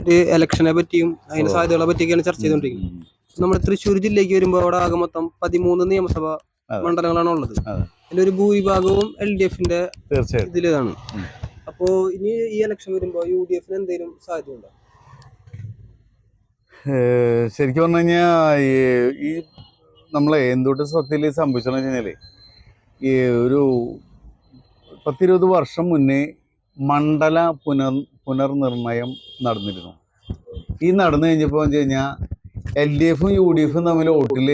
ഒരു ഇലക്ഷനെ പറ്റിയും അതിന്റെ സാധ്യതകളെ പറ്റിയൊക്കെയാണ് ചർച്ച ചെയ്തുകൊണ്ടിരിക്കുന്നത്. നമ്മുടെ തൃശ്ശൂർ ജില്ലയ്ക്ക് വരുമ്പോൾ അവിടെ ആകെ മൊത്തം പതിമൂന്ന് നിയമസഭ. മണ്ഡലങ്ങളാണ് ഉള്ളത്. അതിന്റെ ഒരു ഭൂരിഭാഗവും എൽ ഡി എഫിന്റെ ഇതിലാണ്. അപ്പോ ഇനി ഈ ഇലക്ഷൻ വരുമ്പോ യു ഡി എഫിന് എന്തെങ്കിലും സാധ്യതയുണ്ടോ? ശരിക്കും പറഞ്ഞു കഴിഞ്ഞാൽ ഈ നമ്മളെ എന്തുകൊണ്ട് സത്യത്തിൽ സംഭവിച്ചെന്ന് വെച്ച് കഴിഞ്ഞാൽ ഈ ഒരു പത്തിരുപത് വർഷം മുന്നേ മണ്ഡല പുനർ പുനർനിർണയം നടന്നിരുന്നു. ഈ നടന്നു കഴിഞ്ഞപ്പോൾ വെച്ച് കഴിഞ്ഞാൽ എൽ ഡി എഫും യു ഡി എഫും തമ്മിൽ വോട്ടിൽ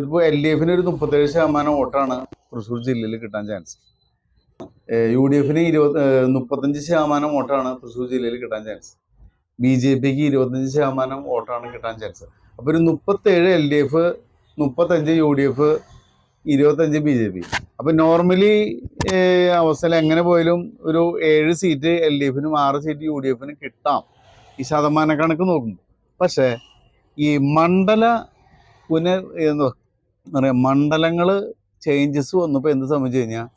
ഇപ്പോൾ എൽ ഡി എഫിന് ഒരു മുപ്പത്തേഴ് ശതമാനം വോട്ടാണ് തൃശ്ശൂർ ജില്ലയിൽ കിട്ടാൻ ചാൻസ്. യു ഡി എഫിന് ഇരുപത് മുപ്പത്തഞ്ച് ശതമാനം വോട്ടാണ് തൃശ്ശൂർ ജില്ലയിൽ കിട്ടാൻ ചാൻസ്. ബി ജെ പിക്ക് ഇരുപത്തഞ്ച് ശതമാനം വോട്ടാണ് കിട്ടാൻ ചാൻസ്. അപ്പോൾ ഒരു മുപ്പത്തേഴ് എൽ ഡി എഫ് മുപ്പത്തഞ്ച് യു ഡി എഫ് ഇരുപത്തഞ്ച് ബി ജെ പി. അപ്പൊ നോർമലി അവസ്ഥയിൽ എങ്ങനെ പോയാലും ഒരു ഏഴ് സീറ്റ് എൽ ഡി എഫിനും ആറ് സീറ്റ് യു ഡി എഫിനും കിട്ടാം. ഈ ശതമാന കണക്ക് നോക്കുമ്പോൾ പക്ഷേ ഈ മണ്ഡല പുനർ എന്താ പറയുക മണ്ഡലങ്ങൾ ചേഞ്ചസ് വന്നപ്പോൾ എന്ത് സംഭവിച്ചു കഴിഞ്ഞാൽ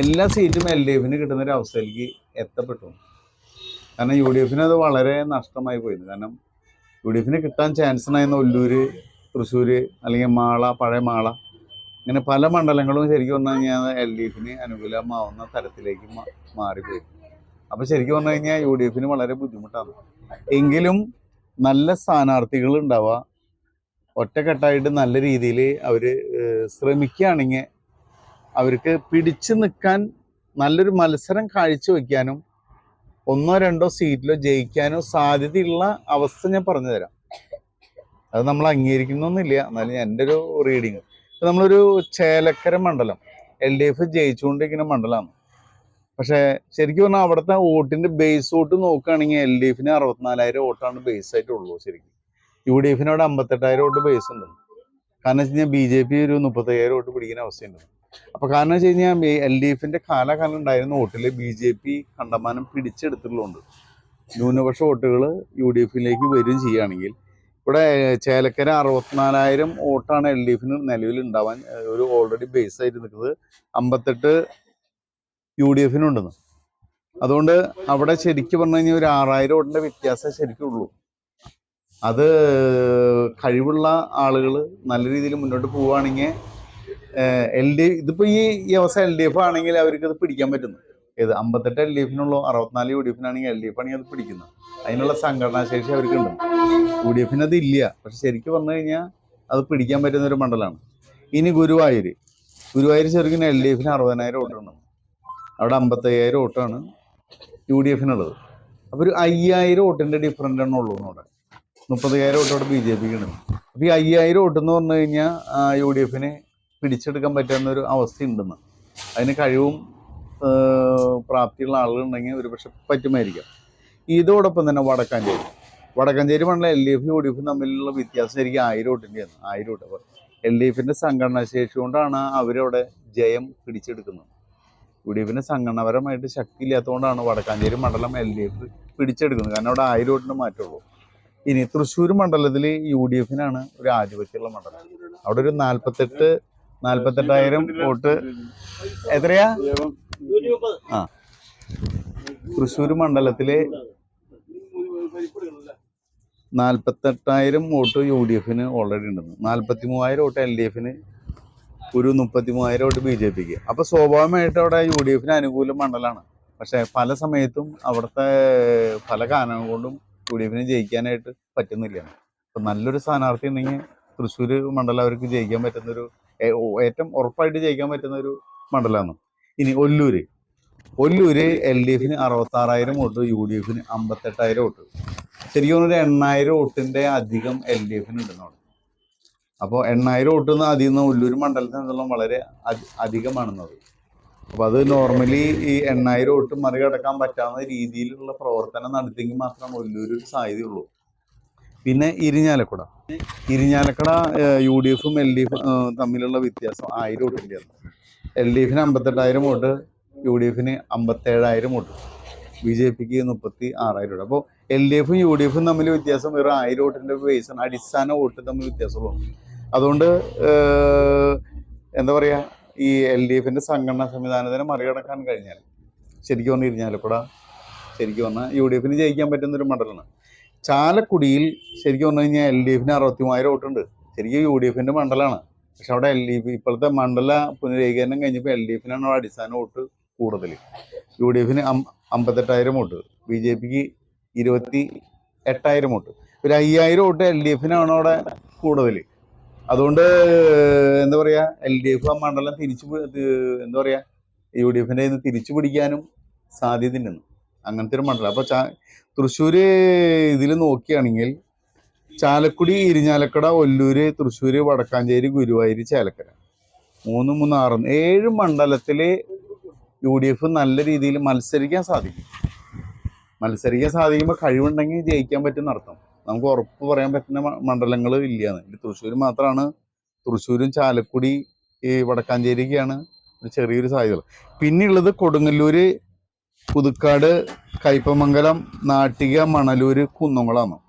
എല്ലാ സീറ്റും എൽ ഡി എഫിന് കിട്ടുന്ന ഒരു അവസ്ഥയിലേക്ക് എത്തപ്പെട്ടു. കാരണം യു ഡി എഫിന് അത് വളരെ നഷ്ടമായി പോയിരുന്നു കാരണം യു ഡി എഫിന് കിട്ടാൻ ചാൻസ് ഉണ്ടായിരുന്ന ഒല്ലൂര് തൃശ്ശൂർ അല്ലെങ്കിൽ മാള പഴയ മാള ഇങ്ങനെ പല മണ്ഡലങ്ങളും ശരിക്കും പറഞ്ഞു കഴിഞ്ഞാൽ എൽ ഡി എഫിന് അനുകൂലമാവുന്ന തരത്തിലേക്ക് മാറിപ്പോയി. അപ്പോൾ ശരിക്കും പറഞ്ഞു കഴിഞ്ഞാൽ യു ഡി എഫിന് വളരെ ബുദ്ധിമുട്ടാണ്. എങ്കിലും നല്ല സ്ഥാനാർത്ഥികൾ ഉണ്ടാവുക. ഒറ്റക്കെട്ടായിട്ട് നല്ല രീതിയിൽ അവർ ശ്രമിക്കുകയാണെങ്കിൽ അവർക്ക് പിടിച്ചു നിൽക്കാൻ നല്ലൊരു മത്സരം കാഴ്ചവെക്കാനും ഒന്നോ രണ്ടോ സീറ്റിലോ ജയിക്കാനോ സാധ്യതയുള്ള അവസ്ഥ ഞാൻ പറഞ്ഞു തരാം അത് നമ്മൾ അംഗീകരിക്കുന്നൊന്നുമില്ല. എന്നാലും എന്റെ ഒരു റീഡിങ്. നമ്മളൊരു ചേലക്കര മണ്ഡലം എൽ ഡി എഫ് ജയിച്ചുകൊണ്ടിരിക്കുന്ന മണ്ഡലമാണ്. പക്ഷേ ശരിക്കും പറഞ്ഞാൽ അവിടുത്തെ വോട്ടിന്റെ ബേസ് വോട്ട് നോക്കുകയാണെങ്കിൽ എൽ ഡി എഫിന് അറുപത്തിനാലായിരം വോട്ടാണ് ബേസ് ആയിട്ടുള്ളൂ ശരിക്കും. യു ഡി എഫിന് അവിടെ അമ്പത്തെട്ടായിരം വോട്ട് ബേസ് ഉണ്ട്. കാരണം വെച്ച് കഴിഞ്ഞാൽ ബി ജെ പി ഒരു മുപ്പത്തയ്യായിരം വോട്ട് പിടിക്കുന്ന അവസ്ഥയുണ്ട്. അപ്പോൾ കാരണം വെച്ച് കഴിഞ്ഞാൽ എൽ ഡി എഫിന്റെ കാലാകാലം ഉണ്ടായിരുന്ന വോട്ടിൽ ബി ജെ പി കണ്ടമാനം പിടിച്ചെടുത്തിട്ടുള്ളതുകൊണ്ട് ന്യൂനപക്ഷ വോട്ടുകൾ യു ഡി എഫിലേക്ക് വരികയും ചെയ്യുകയാണെങ്കിൽ ഇവിടെ ചേലക്കര അറുപത്തിനാലായിരം വോട്ടാണ് എൽ ഡി എഫിന് നിലവിൽ ഉണ്ടാവാൻ ഒരു ഓൾറെഡി ബേസ് ആയിട്ട് നിൽക്കുന്നത് അമ്പത്തെട്ട് യു ഡി എഫിനുണ്ടെന്ന്. അതുകൊണ്ട് അവിടെ ശരിക്കും പറഞ്ഞു കഴിഞ്ഞാൽ ഒരു ആറായിരം വോട്ടിന്റെ വ്യത്യാസമേ ശരിക്കും ഉള്ളൂ അത് കഴിവുള്ള ആളുകൾ നല്ല രീതിയിൽ മുന്നോട്ട് പോവുകയാണെങ്കിൽ എൽ ഡി ഇതിപ്പോ ഈ ഈ അവസ്ഥ എൽ ഡി എഫ് ആണെങ്കിൽ അവർക്ക് ഇത് പിടിക്കാൻ പറ്റുന്നു. ഏത് അമ്പത്തെട്ട് എൽ ഡി എഫിനുള്ളൂ അറുപത്തിനാല് യു ഡി എഫിനാണെങ്കിൽ എൽ ഡി എഫ് ആണെങ്കിൽ അത് പിടിക്കുന്നത് അതിനുള്ള സംഘടനാ ശേഷി അവർക്കുണ്ട്. യു ഡി എഫിന് അത് ഇല്ല പക്ഷെ ശരിക്കും പറഞ്ഞു കഴിഞ്ഞാൽ അത് പിടിക്കാൻ പറ്റുന്ന ഒരു മണ്ഡലമാണ് ഇനി ഗുരുവായൂർ ഗുരുവായൂർ ചെറുക്കിന് എൽ ഡി എഫിന് അറുപതിനായിരം വോട്ടാണ് അവിടെ അമ്പത്തയ്യായിരം വോട്ടാണ് യു ഡി എഫിനുള്ളത്. അപ്പോൾ ഒരു അയ്യായിരം വോട്ടിന്റെ ഡിഫറന്റ് ആണ് ഉള്ളൂ അവിടെ. മുപ്പത്തയ്യായിരം വോട്ട് അവിടെ ബി ജെ പിക്ക് ഉണ്ട് ഈ അയ്യായിരം വോട്ട് എന്ന് പറഞ്ഞു കഴിഞ്ഞാൽ യു ഡി എഫിന് പിടിച്ചെടുക്കാൻ പറ്റുന്ന ഒരു അവസ്ഥ ഉണ്ടെന്ന് അതിന് കഴിവും പ്രാപ്തിയുള്ള ആളുകളുണ്ടെങ്കിൽ ഒരുപക്ഷെ പറ്റുമായിരിക്കാം. ഇതോടൊപ്പം തന്നെ വടക്കാഞ്ചേരി. വടക്കാഞ്ചേരി മണ്ഡലം എൽ ഡി എഫും യു ഡി എഫും തമ്മിലുള്ള വ്യത്യാസം ശരിക്കും ആയിരം വോട്ടിന്റെയാണ് ആയിരം വോട്ട് അപ്പോൾ എൽ ഡി എഫിന്റെ സംഘടനാ ശേഷി കൊണ്ടാണ് അവരവിടെ ജയം പിടിച്ചെടുക്കുന്നത്. യു ഡി എഫിന് സംഘടനാപരമായിട്ട് ശക്തി ഇല്ലാത്തതുകൊണ്ടാണ് വടക്കാഞ്ചേരി മണ്ഡലം എൽ ഡി എഫ് പിടിച്ചെടുക്കുന്നത്. കാരണം അവിടെ ആയിരം വോട്ടിന് മാറ്റമുള്ളൂ. ഇനി തൃശ്ശൂർ മണ്ഡലത്തിൽ യു ഡി എഫിനാണ് ഒരു ആധിപത്യമുള്ള മണ്ഡലം. അവിടെ ഒരു നാൽപ്പത്തെട്ട് നാൽപ്പത്തെട്ടായിരം വോട്ട്. എത്രയാ? ആ. തൃശ്ശൂർ മണ്ഡലത്തിലെ നാൽപ്പത്തെട്ടായിരം വോട്ട് യു ഡി എഫിന് ഓൾറെഡി ഉണ്ടെന്ന്. നാൽപ്പത്തി മൂവായിരം വോട്ട് എൽ ഡി എഫിന് ഒരു മുപ്പത്തി മൂവായിരം വോട്ട് ബി ജെ പിക്ക്. അപ്പൊ സ്വാഭാവികമായിട്ട് അവിടെ യു ഡി എഫിന് അനുകൂല മണ്ഡലമാണ് പക്ഷേ പല സമയത്തും അവിടുത്തെ പല കാരണങ്ങൾ കൊണ്ടും യു ഡി എഫിന് ജയിക്കാനായിട്ട് പറ്റുന്നില്ല. അപ്പൊ നല്ലൊരു സ്ഥാനാർത്ഥി ഉണ്ടെങ്കിൽ തൃശ്ശൂർ മണ്ഡലം അവർക്ക് ജയിക്കാൻ പറ്റുന്നൊരു ഏറ്റവും ഉറപ്പായിട്ട് ജയിക്കാൻ പറ്റുന്ന ഒരു മണ്ഡലമാണ്. ഇനി ഒല്ലൂര്. ഒല്ലൂര് എൽ ഡി എഫിന് അറുപത്താറായിരം വോട്ട് യു ഡി എഫിന് അമ്പത്തെട്ടായിരം വോട്ട്. ശരിക്കും ഒരു എണ്ണായിരം വോട്ടിന്റെ അധികം എൽ ഡി എഫിന് ഉണ്ടെന്ന് അപ്പോൾ എണ്ണായിരം വോട്ട് നിന്ന് അതിൽ നിന്ന് ഒല്ലൂർ മണ്ഡലത്തിൽ നിന്നുള്ള വളരെ അധി- അധികമാണെന്നത് അപ്പോൾ അത് നോർമലി ഈ എണ്ണായിരം വോട്ട് മറികടക്കാൻ പറ്റാവുന്ന രീതിയിലുള്ള പ്രവർത്തനം നടത്തിയെങ്കിൽ മാത്രം ഒല്ലൂർ ഒരു സാധ്യതയുള്ളൂ. പിന്നെ ഇരിഞ്ഞാലക്കുട. ഇരിഞ്ഞാലക്കുട യു ഡി എഫും എൽ ഡി എഫും തമ്മിലുള്ള വ്യത്യാസം ആയിരം വോട്ടിന്റെയാണ് എൽ ഡി എഫിന് അമ്പത്തെട്ടായിരം വോട്ട് യു ഡി എഫിന് അമ്പത്തേഴായിരം വോട്ട്. ബി ജെ പിക്ക് മുപ്പത്തി ആറായിരം വോട്ട്. അപ്പോൾ എൽ ഡി എഫും യു ഡി എഫും തമ്മിൽ വ്യത്യാസം വെറും ആയിരം വോട്ടിന്റെ ബേസാണ് അടിസ്ഥാന വോട്ട് തമ്മിൽ വ്യത്യാസമുള്ളൂ അതുകൊണ്ട് എന്താ പറയുക ഈ എൽ ഡി എഫിന്റെ സംഘടനാ സംവിധാനത്തിനെ മറികടക്കാൻ കഴിഞ്ഞാൽ ശരിക്കും പറഞ്ഞു ഇരിഞ്ഞാലക്കുട ശരിക്കും പറഞ്ഞാൽ യു ഡി എഫിന് ജയിക്കാൻ പറ്റുന്ന ഒരു മണ്ഡലമാണ്. ചാലക്കുടിയിൽ ശരിക്കും പറഞ്ഞു കഴിഞ്ഞാൽ എൽ ഡി എഫിന് അറുപത്തി മൂവായിരം വോട്ടുണ്ട്. ശരിക്കും യു ഡി എഫിന്റെ മണ്ഡലമാണ്. പക്ഷെ അവിടെ എൽ ഡി എഫ് ഇപ്പോഴത്തെ മണ്ഡല പുനരേകീകരണം കഴിഞ്ഞപ്പോൾ എൽ ഡി എഫിനാണ് അടിസ്ഥാന വോട്ട് കൂടുതൽ യു ഡി എഫിന് അമ്പത്തെട്ടായിരം വോട്ട് ബി ജെ പിക്ക് ഇരുപത്തി എട്ടായിരം വോട്ട് ഒരു അയ്യായിരം വോട്ട് എൽ ഡി എഫിനാണ് അവിടെ കൂടുതൽ അതുകൊണ്ട് എന്താ പറയുക എൽ ഡി എഫ് ആ മണ്ഡലം തിരിച്ചു എന്താ പറയുക യു ഡി എഫിന്റെ നിന്ന് തിരിച്ചു പിടിക്കാനും സാധ്യതയുണ്ടെന്ന്. അങ്ങനത്തെ ഒരു മണ്ഡലം. അപ്പോൾ ചാ തൃശ്ശൂർ ഇതിൽ നോക്കുകയാണെങ്കിൽ ചാലക്കുടി ഇരിഞ്ഞാലക്കട ഒല്ലൂര് തൃശ്ശൂർ വടക്കാഞ്ചേരി ഗുരുവായൂർ ചാലക്കര. മൂന്ന് മൂന്ന് ആറ് ഏഴ് മണ്ഡലത്തിൽ യു ഡി എഫ് നല്ല രീതിയിൽ മത്സരിക്കാൻ സാധിക്കും. മത്സരിക്കാൻ സാധിക്കുമ്പോൾ കഴിവുണ്ടെങ്കിൽ ജയിക്കാൻ പറ്റുന്ന അർത്ഥം. നമുക്ക് ഉറപ്പ് പറയാൻ പറ്റുന്ന മണ്ഡലങ്ങൾ ഇല്ലയെന്ന് തൃശ്ശൂർ മാത്രമാണ് തൃശ്ശൂരും ചാലക്കുടി ഈ വടക്കാഞ്ചേരിക്കാണ് ഒരു ചെറിയൊരു സാധ്യത. പിന്നെയുള്ളത് കൊടുങ്ങല്ലൂര് പുതുക്കാട് കയ്പമംഗലം നാട്ടിക മണലൂര് കുന്നംകുളമാണ്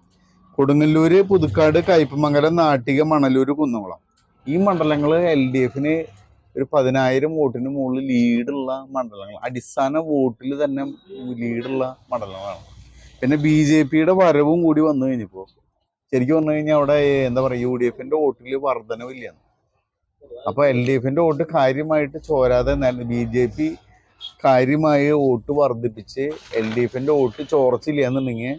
കൊടുങ്ങല്ലൂര് പുതുക്കാട് കയ്പമംഗലം നാട്ടിക മണലൂര് കുന്നംകുളം. ഈ മണ്ഡലങ്ങൾ എൽ ഡി എഫിന് ഒരു പതിനായിരം വോട്ടിന് മുകളിൽ ലീഡുള്ള മണ്ഡലങ്ങൾ. അടിസ്ഥാന വോട്ടിൽ തന്നെ ലീഡുള്ള മണ്ഡലങ്ങളാണ്. പിന്നെ ബി ജെ പിയുടെ വരവും കൂടി വന്നു കഴിഞ്ഞപ്പോൾ ശരിക്കും പറഞ്ഞു കഴിഞ്ഞാൽ അവിടെ എന്താ പറയുക യു ഡി എഫിന്റെ വോട്ടിൽ വർധനവില്ല അപ്പോൾ എൽ ഡി എഫിന്റെ വോട്ട് കാര്യമായിട്ട് ചോരാതെ ബി ജെ പി കാര്യമായി വോട്ട് വർദ്ധിപ്പിച്ച് എൽ ഡി എഫിന്റെ വോട്ട് ചോർച്ചില്ല എന്നുണ്ടെങ്കിൽ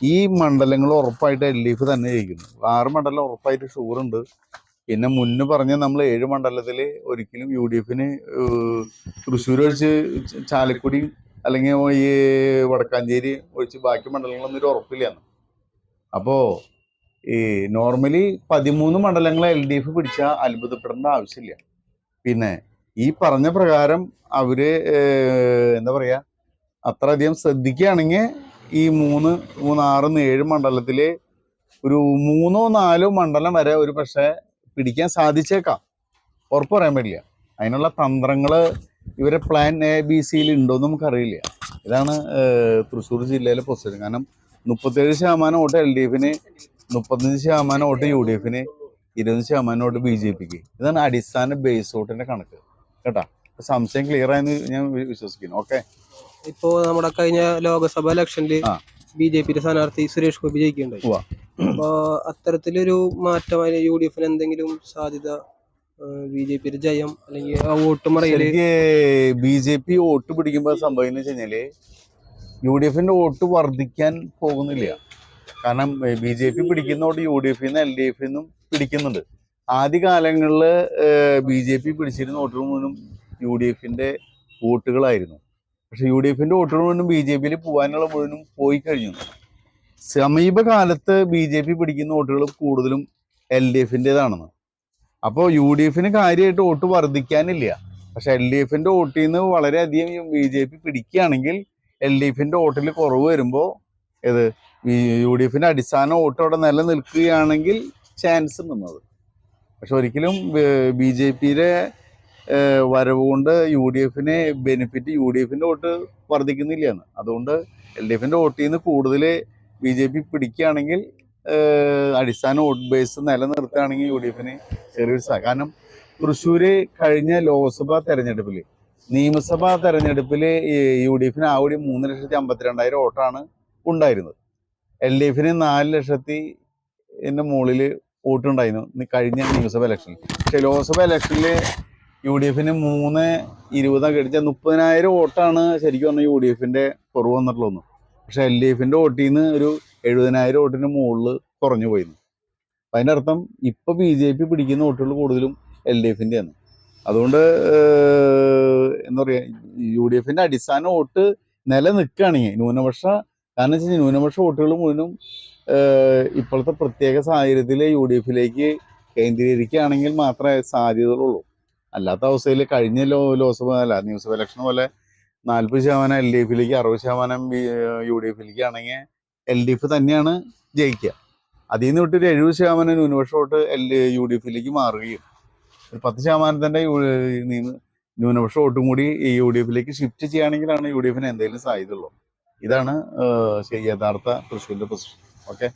ഈ മണ്ഡലങ്ങൾ ഉറപ്പായിട്ട് എൽ ഡി എഫ് തന്നെ ജയിക്കുന്നു. ആറ് മണ്ഡലം ഉറപ്പായിട്ട് ഷുഗറുണ്ട് പിന്നെ മുന്ന് പറഞ്ഞ നമ്മൾ ഏഴ് മണ്ഡലത്തിൽ ഒരിക്കലും യു ഡി എഫിന് തൃശ്ശൂർ ഒഴിച്ച് ചാലക്കുടി അല്ലെങ്കിൽ ഈ വടക്കാഞ്ചേരി ഒഴിച്ച് ബാക്കി മണ്ഡലങ്ങളൊന്നും ഒരു ഉറപ്പില്ലാന്ന് അപ്പോൾ ഈ നോർമലി പതിമൂന്ന് മണ്ഡലങ്ങൾ എൽ ഡി എഫ് പിടിച്ചാൽ അത്ഭുതപ്പെടേണ്ട ആവശ്യമില്ല. പിന്നെ ഈ പറഞ്ഞ പ്രകാരം അവർ എന്താ പറയാ അത്രയധികം ശ്രദ്ധിക്കുകയാണെങ്കിൽ ഈ മൂന്ന് മൂന്നാറ് ഏഴ് മണ്ഡലത്തിലെ ഒരു മൂന്നോ നാലോ മണ്ഡലം വരെ ഒരു പക്ഷേ പിടിക്കാൻ സാധിച്ചേക്കാം. ഉറപ്പ് പറയാൻ പറ്റില്ല. അതിനുള്ള തന്ത്രങ്ങൾ ഇവരെ പ്ലാൻ എ ബി സിയിൽ ഉണ്ടോന്ന് നമുക്കറിയില്ല. ഇതാണ് തൃശ്ശൂർ ജില്ലയിലെ പൊസിഷൻ കാരണം മുപ്പത്തേഴ് ശതമാനം വോട്ട് എൽ ഡി എഫിന് മുപ്പത്തഞ്ച് ശതമാനം വോട്ട് യു ഡി എഫിന് ഇരുപത് ശതമാനം വോട്ട് ബി ജെ പിക്ക് ഇതാണ് അടിസ്ഥാന ബേസ് വോട്ടിന്റെ കണക്ക്. കേട്ടാ? സംശയം ക്ലിയർ ആയെന്ന് ഞാൻ വിശ്വസിക്കുന്നു. ഓക്കെ ഇപ്പോ നമ്മുടെ കഴിഞ്ഞ ലോക്സഭ ഇലക്ഷനിൽ ബി ജെ പിയുടെ സ്ഥാനാർത്ഥി സുരേഷ് ഗോപി ജയിക്കുകയുണ്ടായി. ഉവ്വ. അപ്പോ അത്തരത്തിലൊരു മാറ്റം അതിന് യു ഡി എഫിന് എന്തെങ്കിലും സാധ്യത ബി ജെ പിയുടെ ജയം അല്ലെങ്കിൽ ആ വോട്ട് മറയിൽ? ബി ജെ പി വോട്ട് പിടിക്കുമ്പോൾ എന്ന് വെച്ച് കഴിഞ്ഞാൽ യു ഡി എഫിന്റെ വോട്ട് വർദ്ധിക്കാൻ പോകുന്നില്ല. കാരണം ബി ജെ പി പിടിക്കുന്ന വോട്ട് യു ഡി എഫിൽ നിന്ന് എൽ ഡി എഫിൽ നിന്നും പിടിക്കുന്നുണ്ട്. ആദ്യ കാലങ്ങളിൽ ബി ജെ പി പിടിച്ചിരുന്ന വോട്ടുകൾ മുഴുവനും യു ഡി എഫിന്റെ വോട്ടുകളായിരുന്നു. പക്ഷെ യു ഡി എഫിന്റെ വോട്ടുകൾ മുഴുവനും ബി ജെ പിയിൽ പോകാനുള്ള മുഴുവനും പോയി കഴിഞ്ഞു. സമീപകാലത്ത് ബി ജെ പി പിടിക്കുന്ന വോട്ടുകൾ കൂടുതലും എൽ ഡി എഫിന്റെതാണെന്ന്. അപ്പോൾ യു ഡി എഫിന് കാര്യമായിട്ട് വോട്ട് വർദ്ധിക്കാനില്ല. പക്ഷെ എൽ ഡി എഫിന്റെ വോട്ടിൽ നിന്ന് വളരെയധികം ബി ജെ പി പിടിക്കുകയാണെങ്കിൽ എൽ ഡി എഫിന്റെ വോട്ടിൽ കുറവ് വരുമ്പോൾ ഇത് യു ഡി എഫിന്റെ അടിസ്ഥാന വോട്ട് അവിടെ നിലനിൽക്കുകയാണെങ്കിൽ ചാൻസ് നിന്നത്. പക്ഷെ ഒരിക്കലും ബി ജെ പിയുടെ വരവ് കൊണ്ട് യു ഡി എഫിനെ ബെനിഫിറ്റ് യു ഡി എഫിന്റെ വോട്ട് വർദ്ധിക്കുന്നില്ല എന്ന്. അതുകൊണ്ട് എൽ ഡി എഫിന്റെ വോട്ടിൽ നിന്ന് കൂടുതൽ ബി ജെ പി പിടിക്കുകയാണെങ്കിൽ അടിസ്ഥാന വോട്ട് ബേസ് നിലനിർത്തുകയാണെങ്കിൽ യു ഡി എഫിന് ചെറിയൊരു കാരണം തൃശ്ശൂർ കഴിഞ്ഞ ലോക്സഭാ തെരഞ്ഞെടുപ്പിൽ നിയമസഭാ തെരഞ്ഞെടുപ്പിൽ യു ഡി എഫിന് ആ ഒരു മൂന്ന് ലക്ഷത്തി അമ്പത്തിരണ്ടായിരം വോട്ടാണ് ഉണ്ടായിരുന്നത്. എൽ ഡി എഫിന് നാല് ലക്ഷത്തി എന്റെ മുകളിൽ വോട്ടുണ്ടായിരുന്നു കഴിഞ്ഞ നിയമസഭാ ഇലക്ഷനിൽ പക്ഷേ ലോക്സഭാ ഇലക്ഷനിൽ യു ഡി എഫിന് മൂന്ന് ഇരുപതാണ് അടിച്ച മുപ്പതിനായിരം വോട്ടാണ് ശരിക്കും പറഞ്ഞാൽ യു ഡി എഫിന്റെ കുറവ് വന്നിട്ടുള്ളൂ പക്ഷെ എൽ ഡി എഫിന്റെ വോട്ടിൽ നിന്ന് ഒരു എഴുപതിനായിരം വോട്ടിന് മുകളിൽ കുറഞ്ഞു പോയിരുന്നു അപ്പം അതിന്റെ അർത്ഥം ഇപ്പൊ ബി ജെ പി പിടിക്കുന്ന വോട്ടുകൾ കൂടുതലും എൽ ഡി എഫിന്റെ ആണ് അതുകൊണ്ട് എന്താ പറയാ യു ഡി എഫിന്റെ അടിസ്ഥാന വോട്ട് നിലനിൽക്കുകയാണെങ്കിൽ ന്യൂനപക്ഷ കാരണം വെച്ച് കഴിഞ്ഞാൽ ന്യൂനപക്ഷ വോട്ടുകൾ മുഴുവനും ഇപ്പോഴത്തെ പ്രത്യേക സാഹചര്യത്തിൽ യു ഡി എഫിലേക്ക് കേന്ദ്രീകരിക്കുകയാണെങ്കിൽ മാത്രമേ സാധ്യതകളുള്ളൂ. അല്ലാത്ത അവസ്ഥയിൽ കഴിഞ്ഞ ലോ ലോക്സഭ അല്ല നിയമസഭ ഇലക്ഷൻ പോലെ നാൽപ്പത് ശതമാനം എൽ ഡി എഫിലേക്ക് അറുപത് ശതമാനം യു ഡി എഫിലേക്ക് ആണെങ്കിൽ എൽ ഡി എഫ് തന്നെയാണ് ജയിക്കുക. അതിൽ നിന്ന് വിട്ടൊരു എഴുപത് ശതമാനം ന്യൂനപക്ഷ വോട്ട് എൽ യു ഡി എഫിലേക്ക് മാറുകയും ഒരു പത്ത് ശതമാനത്തിന്റെ ന്യൂനപക്ഷ വോട്ടും കൂടി ഈ യു ഡി എഫിലേക്ക് ഷിഫ്റ്റ് ചെയ്യുകയാണെങ്കിലാണ് യു ഡി എഫിന് എന്തെങ്കിലും സാധ്യതയുള്ളൂ. ഇതാണ് യഥാർത്ഥ തൃശ്ശൂരിന്റെ പൊസിഷൻ ഓക്കെ